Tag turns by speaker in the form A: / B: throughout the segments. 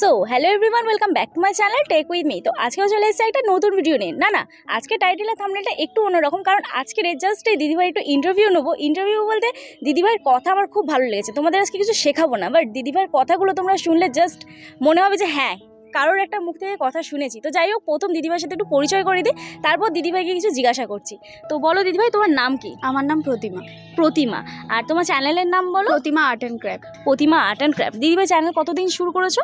A: So hello everyone welcome back to my channel tech with me তো আজকেও চলে এসেছে একটা নতুন ভিডিও নিয়ে। না না আজকে টাইটেলের থামনেলটা একটু অন্যরকম কারণ আজকের জাস্ট এই দিদিভাই একটু ইন্টারভিউ নেব। ইন্টারভিউ বলতে দিদিভাইয়ের কথা আমার খুব ভালো লেগেছে। তোমাদের আজকে কিছু শেখাবো না বাট দিদিভাইয়ের কথাগুলো তোমরা শুনলে জাস্ট মনে হবে যে হ্যাঁ কারোর একটা মুখ থেকে কথা শুনেছি। তো যাই হোক প্রথম দিদিভাইয়ের সাথে একটু পরিচয় করে দিই তারপর দিদিভাইকে কিছু জিজ্ঞাসা করছি। তো বলো দিদিভাই তোমার নাম কি?
B: আমার নাম প্রতিমা।
A: প্রতিমা। আর তোমার চ্যানেলের নাম বলো?
B: Pratima art and craft
A: Pratima art and craft Didibhai channel কতদিন শুরু করেছ?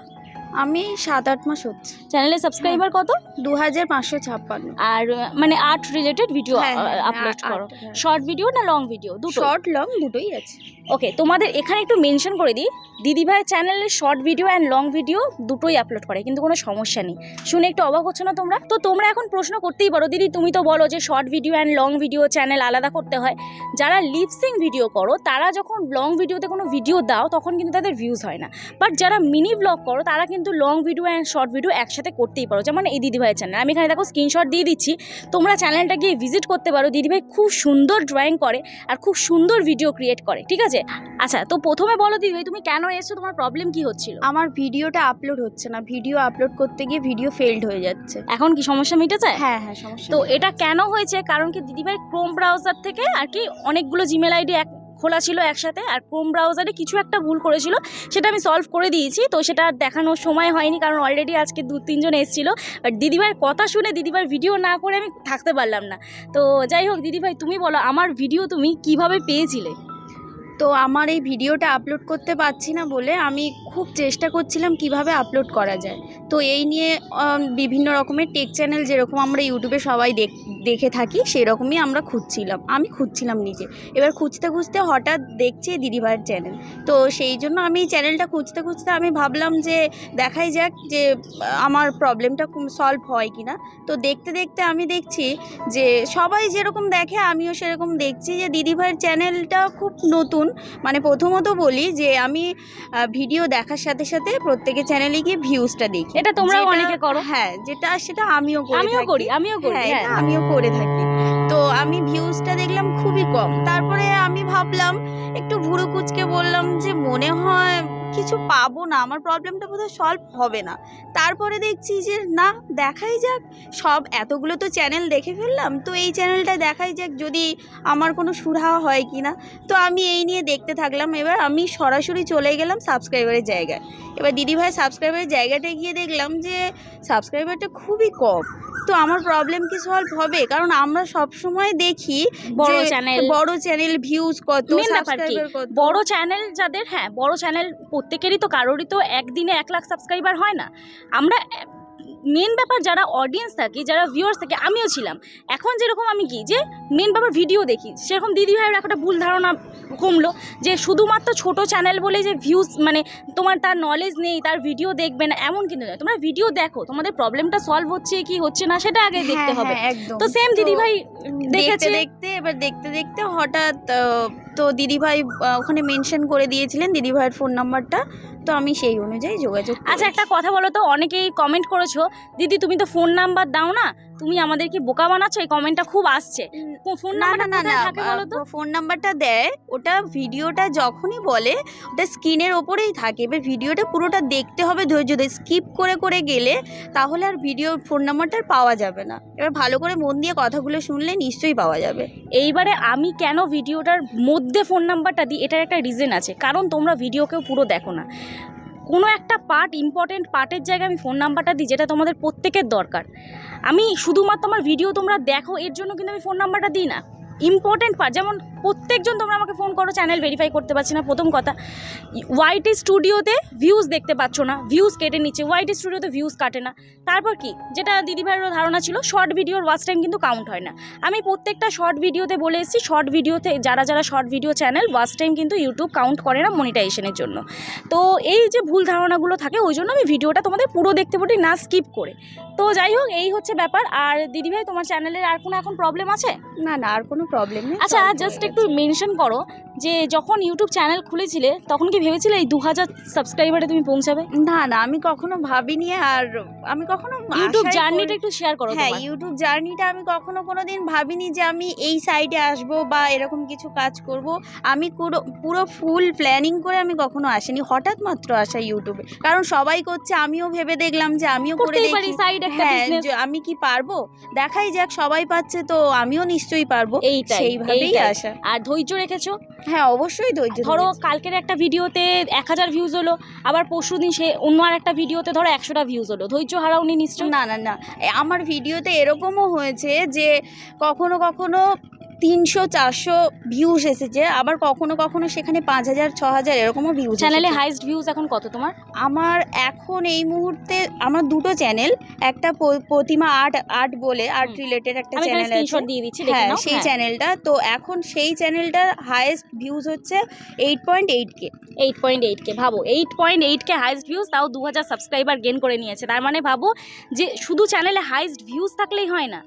B: আমি সাত আট মাস হচ্ছে।
A: চ্যানেলের সাবস্ক্রাইবার কত?
B: দু হাজার পাঁচশো ছাপ্পান্ন।
A: আর মানে আর্ট রিলেটেড ভিডিও
B: হ্যাঁ,
A: আপলোড করো। শর্ট ভিডিও না লং ভিডিও দুটো?
B: শর্ট লং দুটোই আছে।
A: ওকে তোমাদের এখানে একটু মেনশন করে দিই। দিদিভাই চ্যানেলে short video and long video দুটোই আপলোড করে কিন্তু কোনো সমস্যা নেই। শুনে একটু অবাক হচ্ছে না তোমরা? তো তোমরা এখন প্রশ্ন করতেই পারো দিদি তুমি তো বলো যে short video and long video channel আলাদা করতে হয়। যারা লিপসিং ভিডিও করো তারা যখন লং ভিডিওতে কোনো ভিডিও দাও তখন কিন্তু তাদের ভিউজ হয় না। বাট যারা মিনি ব্লগ করো তারা কিন্তু long video and short video একসাথে করতেই পারো। যেমন এই দিদিভাইয়ের চ্যানেল আমি এখানে দেখো স্ক্রিনশট দিয়ে দিচ্ছি। তোমরা চ্যানেলটা গিয়ে ভিজিট করতে পারো। দিদিভাই খুব সুন্দর ড্রয়িং করে আর খুব সুন্দর ভিডিও ক্রিয়েট করে ঠিক আছে? আচ্ছা তো প্রথমে বলো দিদিভাই তুমি কেন এসছো? তোমার প্রবলেম কি হচ্ছিল?
B: আমার ভিডিওটা আপলোড হচ্ছে না। ভিডিও আপলোড করতে গিয়ে ভিডিও ফেলড হয়ে যাচ্ছে।
A: এখন কি সমস্যা মিটেছে?
B: হ্যাঁ হ্যাঁ সমস্যা
A: তো এটা কেন হয়েছে? কারণ কি দিদিভাই ক্রোম ব্রাউজার থেকে আর কি অনেকগুলো জিমেল আইডি এক খোলা ছিল একসাথে আর ক্রোম ব্রাউজারে কিছু একটা ভুল করেছিল, সেটা আমি সলভ করে দিয়েছি। তো সেটা দেখানোর সময় হয়নি, কারণ অলরেডি আজকে দু, তিনজন এসেছিল। বাট দিদিভাইয়ের কথা শুনে দিদিভাইয়ের ভিডিও না করে আমি থাকতে পারলাম না। তো যাই হোক, দিদিভাই, তুমি বলো, আমার ভিডিও তুমি কীভাবে পেয়েছিলে?
B: তো আমার এই ভিডিওটা আপলোড করতে পারছি না বলে আমি খুব চেষ্টা করছিলাম কীভাবে আপলোড করা যায়। তো এই নিয়ে বিভিন্ন রকমের টেক চ্যানেল যেরকম আমরা ইউটিউবে সবাই দেখ দেখে থাকি সেরকমই আমরা খুঁজছিলাম। আমি খুঁজছিলাম নিজে। এবার খুঁজতে খুঁজতে হঠাৎ দেখছি দিদিভাইয়ের চ্যানেল তো সেই জন্য আমি চ্যানেলটা খুঁজতে খুঁজতে আমি ভাবলাম যে দেখাই যাক যে আমার প্রবলেমটা সলভ হয় কি না তো দেখতে দেখতে আমি দেখছি যে সবাই যেরকম দেখে আমিও সেরকম দেখছি যে দিদিভাইয়ের চ্যানেলটা খুব নতুন। মানে প্রথমত বলি যে আমি ভিডিও দেখার সাথে সাথে প্রত্যেকের চ্যানেলে গিয়ে ভিউজটা দেখি।
A: এটা তোমরাও
B: যেটা-
A: অনেকে করো।
B: হ্যাঁ যেটা সেটা আমিও করি
A: আমিও করি আমিও করি
B: হ্যাঁ
A: হ্যাঁ।
B: আমিও করে থাকি। তো আমি ভিউজটা দেখলাম খুবই কম। তারপরে আমি ভাবলাম, একটু ভুরু কুচকে বললাম যে, মনে হয় কিছু পাবো না, আমার প্রবলেমটা বোধহয় সলভ হবে না। তারপরে দেখছি যে, না, দেখাই যাক। সব এতগুলো তো চ্যানেল দেখে ফেললাম। তো এই চ্যানেলটা দেখাই যাক যদি আমার কোনো সুরাহা হয় কি না। তো আমি এই নিয়ে দেখতে থাকলাম। এবার আমি সরাসরি চলে গেলাম সাবস্ক্রাইবারের জায়গায়। এবার দিদিভাই সাবস্ক্রাইবারের জায়গাটায় গিয়ে দেখলাম যে সাবস্ক্রাইবারটা খুবই কম। তো আমার প্রবলেম কি সলভ হবে? কারণ আমরা সব সময় দেখি
A: বড় চ্যানেল
B: বড় চ্যানেল ভিউজ কত
A: Main
B: সাবস্ক্রাইবার কত?
A: বড় চ্যানেল যাদের হ্যাঁ বড় চ্যানেল প্রত্যেকেরই তো কারোরই তো একদিনে এক লাখ সাবস্ক্রাইবার হয় না। আমরা মেন ব্যাপার যারা অডিয়েন্স থাকে যারা ভিউয়ার্স থাকে আমিও ছিলাম। এখন যেরকম আমি কি যে মেন ব্যাপার ভিডিও দেখি সেরকম দিদি ভাইয়ের একটা ভুল ধারণা কমলো যে শুধুমাত্র ছোট চ্যানেল বলে যে ভিউজ মানে তোমার তার নলেজ নেই তার ভিডিও দেখবে না এমন কিন্তু নয়। তোমরা ভিডিও দেখো তোমাদের প্রবলেমটা সলভ হচ্ছে কি হচ্ছে না সেটা আগে দেখতে
B: হ্যাঁ,
A: হবে।
B: হ্যাঁ,
A: তো সেম দিদি ভাই দেখেছে?
B: দেখতে এবার দেখতে দেখতে হঠাৎ তো দিদিভাই ওখানে মেনশন করে দিয়েছিলেন দিদিভাইয়ের ফোন নাম্বারটা তো আমি সেই অনুযায়ী যোগাযোগ
A: আচ্ছা একটা কথা বলো তো অনেকেই কমেন্ট করেছ দিদি তুমি তো ফোন নাম্বার দাও না? তুমি আমাদেরকে বোকা বানাচ্ছ? এই কমেন্টটা খুব আসছে। ফোন
B: না না
A: নাম্বারটা
B: না
A: বলো তো?
B: ফোন নাম্বারটা দেয় ওটা ভিডিওটা যখনই বলে ওটা স্ক্রিনের ওপরেই থাকে। এবার ভিডিওটা পুরোটা দেখতে হবে ধৈর্য ধরে স্কিপ করে করে গেলে তাহলে আর ভিডিও ফোন নাম্বারটা পাওয়া যাবে না। এবার ভালো করে মন দিয়ে কথাগুলো শুনলে নিশ্চয়ই পাওয়া যাবে।
A: এইবারে আমি কেন ভিডিওটার মধ্যে ফোন নাম্বারটা দিই? এটার একটা রিজন আছে। কারণ তোমরা ভিডিওকেও পুরো দেখো না। কোনো একটা পার্ট ইম্পর্টেন্ট পার্টের জায়গায় আমি ফোন নাম্বারটা দিই, যেটা তোমাদের প্রত্যেকের দরকার। আমি শুধুমাত্র আমার ভিডিও তোমরা দেখো, এর জন্য কিন্তু আমি ফোন নাম্বারটা দিই না। ইম্পর্টেন্ট পার্ট যেমন প্রত্যেকজন তোমরা আমাকে ফোন করো চ্যানেল ভেরিফাই করতে পারছি না প্রথম কথা। ওয়াইটি স্টুডিওতে ভিউজ দেখতে পাচ্ছ না ভিউজ কেটে নিচ্ছে। ওয়াইটি স্টুডিওতে ভিউজ কাটে না। তারপর কি? যেটা দিদিভাইয়েরও ধারণা ছিল শর্ট ভিডিওর ওয়াচ টাইম কিন্তু কাউন্ট হয় না। আমি প্রত্যেকটা শর্ট ভিডিওতে বলে এসেছি শর্ট ভিডিওতে যারা যারা short video channel watch time কিন্তু ইউটিউব কাউন্ট করে না মনিটাইজেশনের জন্য। তো এই যে ভুল ধারণাগুলো থাকে ওই জন্য আমি ভিডিওটা তোমাদের পুরো দেখতে বলি না স্কিপ করে। তো যাই হোক এই হচ্ছে ব্যাপার। আর দিদিভাই তোমার চ্যানেলের আর কোনো এখন প্রবলেম আছে?
B: না না আর কোনো প্রবলেম নেই।
A: আচ্ছা জাস্ট। একটু মেনশন করো যে যখন ইউটিউব চ্যানেল খুলেছিলে তখন কি ভেবেছিলে এই দু হাজার সাবস্ক্রাইবারে তুমি পৌঁছাবে?
B: না না আমি কখনো ভাবিনি আর আমি কখনো
A: ইউটিউব জার্নিটা একটু শেয়ার করো
B: হ্যাঁ ইউটিউব জার্নিটা আমি কখনো কোনো দিন ভাবিনি যে আমি এই সাইডে আসব বা এরকম কিছু কাজ করব। আমি পুরো পুরো ফুল প্ল্যানিং করে আমি কখনো আসিনি হঠাৎ মাত্র আসা ইউটিউবে কারণ সবাই করছে আমিও ভেবে দেখলাম যে আমিও করে দেখি।
A: সাইড
B: হ্যাঁ আমি কি পারব? দেখাই যাক সবাই পাচ্ছে তো আমিও নিশ্চয়ই পারব। সেইভাবেই। আসা।
A: আর ধৈর্য রেখেছো?
B: হ্যাঁ অবশ্যই ধৈর্য
A: ধরো কালকের একটা ভিডিওতে এক হাজার ভিউজ হলো আবার পরশু দিন সে অন্য আর একটা ভিডিওতে ধরো একশোটা ভিউজ হলো। ধৈর্য হারাওনি নিশ্চয়
B: না না না। আমার ভিডিওতে এরকমও হয়েছে যে কখনো কখনো তিনশো চারশো ভিউজ এসেছে। আবার কখনো কখনো সেখানে পাঁচ হাজার ছ হাজার এরকমও ভিউজ
A: চ্যানেলে হাইস্ট ভিউজ এখন কত তোমার?
B: আমার এখন এই মুহূর্তে আমার দুটো চ্যানেল একটা প্রতিমা আর্ট আর্ট বলে আর্ট রিলেটেড একটা চ্যানেল
A: স্ক্রিনশট দিয়ে দিচ্ছি
B: হ্যাঁ সেই চ্যানেলটা তো এখন সেই চ্যানেলটার হাইয়েস্ট ভিউজ হচ্ছে eight point eight K
A: eight point eight K ভাবো। Eight point eight K highest views তাও দু হাজার সাবস্ক্রাইবার গেন করে নিয়েছে। তার মানে ভাবো যে শুধু চ্যানেলে হাইস্ট ভিউজ থাকলেই হয় না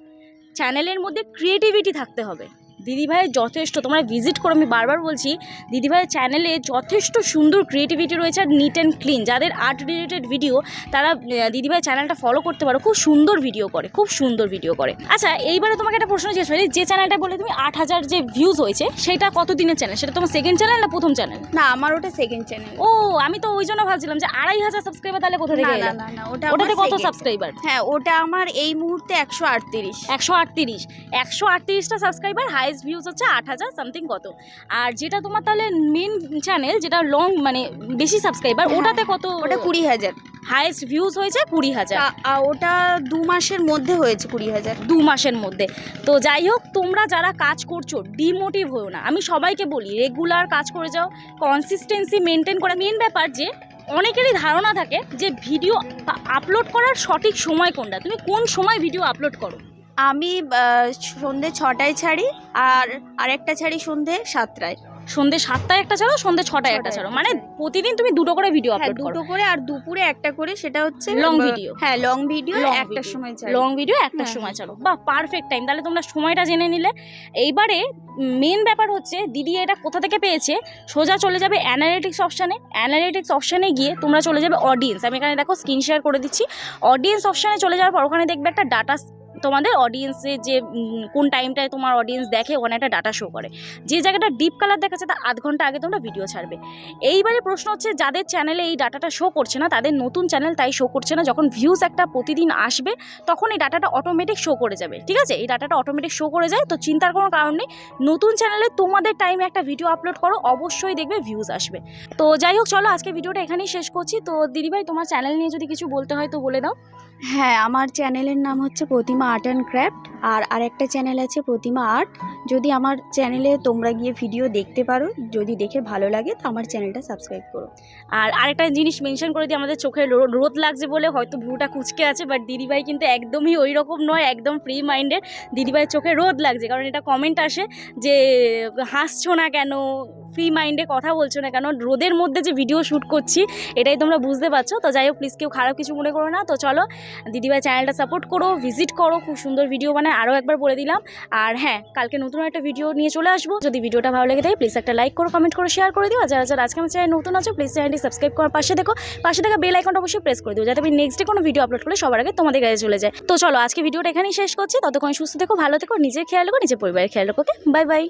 A: চ্যানেলের মধ্যে ক্রিয়েটিভিটি থাকতে হবে। দিদিভাইয়ের যথেষ্ট তোমরা ভিজিট করো আমি বারবার বলছি দিদিভাইয়ের চ্যানেলে যথেষ্ট সুন্দর ক্রিয়েটিভিটি রয়েছে আর নিট অ্যান্ড ক্লিন যাদের আর্ট রিলেটেড ভিডিও তারা দিদিভাইয়ের চ্যানেলটা ফলো করতে পারো খুব সুন্দর ভিডিও করে খুব সুন্দর ভিডিও করে। আচ্ছা এইবারে তোমাকে একটা প্রশ্ন জিজ্ঞেস করি যে চ্যানেলটা বলে তুমি আট হাজার যে ভিউজ হয়েছে সেটা কত দিনের চ্যানেল সেটা তোমার সেকেন্ড চ্যানেল না প্রথম চ্যানেল
B: না আমার ওটা সেকেন্ড চ্যানেল
A: ও আমি তো ওই জন্য ভাবছিলাম যে আড়াই হাজার সাবস্ক্রাইবার তাহলে কোথা থেকে
B: না না ওটা
A: ওটাতে কত সাবস্ক্রাইবার
B: হ্যাঁ ওটা আমার এই মুহূর্তে একশো আটত্রিশ।
A: একশো আটত্রিশ। একশো আটত্রিশটা সাবস্ক্রাইবার হাইস্ট ভিউজ হচ্ছে আট হাজার সামথিং কত। আর যেটা তোমার তাহলে মেন চ্যানেল যেটা লং মানে বেশি সাবস্ক্রাইবার
B: হ্যাঁ,
A: ওটাতে কত
B: ওটা কুড়ি হাজার।
A: হাইস্ট ভিউজ হয়েছে কুড়ি হাজার।
B: ওটা দু মাসের মধ্যে হয়েছে কুড়ি হাজার।
A: দু মাসের মধ্যে। তো যাই হোক তোমরা যারা কাজ করছ ডিমোটিভ হয়েও না। আমি সবাইকে বলি রেগুলার কাজ করে যাও কনসিস্টেন্সি মেনটেন করা। মেন ব্যাপার যে অনেকেরই ধারণা থাকে যে ভিডিও আপলোড করার সঠিক সময় কোনটা? তুমি কোন সময় ভিডিও আপলোড করো?
B: আমি সন্ধে ছটায় ছাড়ি আর আরেকটা ছাড়ি সন্ধে সাতটায়।
A: সন্ধে সাতটায় একটা ছাড়ো সন্ধে ছটায় একটা ছাড়ো। মানে প্রতিদিন তুমি দুটো করে ভিডিও
B: হ্যাঁ
A: আপলোড করো
B: দুটো করে। আর দুপুরে একটা করে সেটা হচ্ছে লং
A: ভিডিও
B: হ্যাঁ লং ভিডিও একটার সময় ছাড়ি।
A: লং ভিডিও একটার
B: হ্যাঁ,
A: সময় ছাড়ো। বাহ পারফেক্ট টাইম তাহলে তোমরা সময়টা জেনে নিলে। এইবারে মেন ব্যাপার হচ্ছে দিদি এটা কোথা থেকে পেয়েছে? সোজা চলে যাবে অ্যানালিটিক্স অপশানে অ্যানালিটিক্স অপশানে গিয়ে তোমরা চলে যাবে অডিয়েন্স আমি এখানে দেখো স্ক্রিন শেয়ার করে দিচ্ছি। অডিয়েন্স অপশানে চলে যাওয়ার পর ওখানে দেখবে একটা ডাটা তোমাদের অডিয়েন্সের যে কোন টাইমটায় তোমার অডিয়েন্স দেখে ওখানে একটা ডাটা শো করে। যে জায়গাটা ডিপ কালার দেখাচ্ছে তার আধ ঘণ্টা আগে তোমরা ভিডিও ছাড়বে। এইবারে প্রশ্ন হচ্ছে, যাদের চ্যানেলে এই ডাটাটা শো করছে না, তাদের নতুন চ্যানেল তাই শো করছে না, যখন ভিউজ একটা প্রতিদিন আসবে, তখন এই ডাটাটা অটোমেটিক শো করে যাবে। ঠিক আছে? এই ডাটাটা অটোমেটিক শো করে যায়, তো চিন্তার কোনো কারণ নেই। নতুন চ্যানেলে তোমাদের টাইমে একটা ভিডিও আপলোড করো, অবশ্যই দেখবে ভিউজ আসবে। তো যাই হোক, চলো আজকে ভিডিওটা এখানেই শেষ করছি। তো দিদিভাই, তোমার চ্যানেল নিয়ে যদি কিছু বলতে হয়, তো বলে দাও।
B: হ্যাঁ আমার চ্যানেলের নাম হচ্ছে প্রতিমা আর্ট অ্যান্ড ক্রাফট আর আরেকটা চ্যানেল আছে প্রতিমা আর্ট যদি আমার চ্যানেলে তোমরা গিয়ে ভিডিও দেখতে পারো, যদি দেখে ভালো লাগে, তো আমার চ্যানেলটা সাবস্ক্রাইব করো।
A: আর আরেকটা জিনিস মেনশন করে দিই, আমাদের চোখে রোদ লাগছে বলে হয়তো ভ্রুটা কুচকে আছে বাট দিদিভাই কিন্তু একদমই ওই রকম নয়, একদম ফ্রি মাইন্ডেড দিদিভাইয়ের চোখে রোদ লাগছে, কারণ এটা কমেন্ট আসে যে, হাসছো না কেন? ফ্রি মাইন্ডে কথা বলছো না কেন? রোদের মধ্যে যে ভিডিও শ্যুট করছি, এটাই তোমরা বুঝতে পারছ। তো যাই হোক প্লিজ কেউ খারাপ কিছু মনে করো না। তো চলো, দিদিভাই চ্যানেলটা সাপোর্ট করো ভিজিট করো, খুব সুন্দর ভিডিও বানায়। আরও একবার বলে দিলাম। আর হ্যাঁ কালকে নতুন একটা ভিডিও নিয়ে চলে আসব। যদি ভিডিওটা ভালো লেগে থাকে প্লিজ একটা লাইক করো কমেন্ট করো শেয়ার করে দিও। আর যারা যারা আজকে আমার চ্যানেল নতুন আছে প্লিজ চ্যানেলটি সাবস্ক্রাইব করার পাশে দেখো। পাশে থাকা বেল আইকনটা অবশ্যই প্রেস করে দিও, যাতে আমি নেক্সট ডে কোনো ভিডিও আপলোড করলে সবার আগে তোমাদের কাছে চলে যায়। তো চলো, আজকে ভিডিওটা এখানেই শেষ করছি। ততক্ষণ সুস্থ থেকো, ভালো থেকো, নিজের খেয়াল রাখো, নিজের পরিবারের খেয়াল রাখো ওকে বাই বাই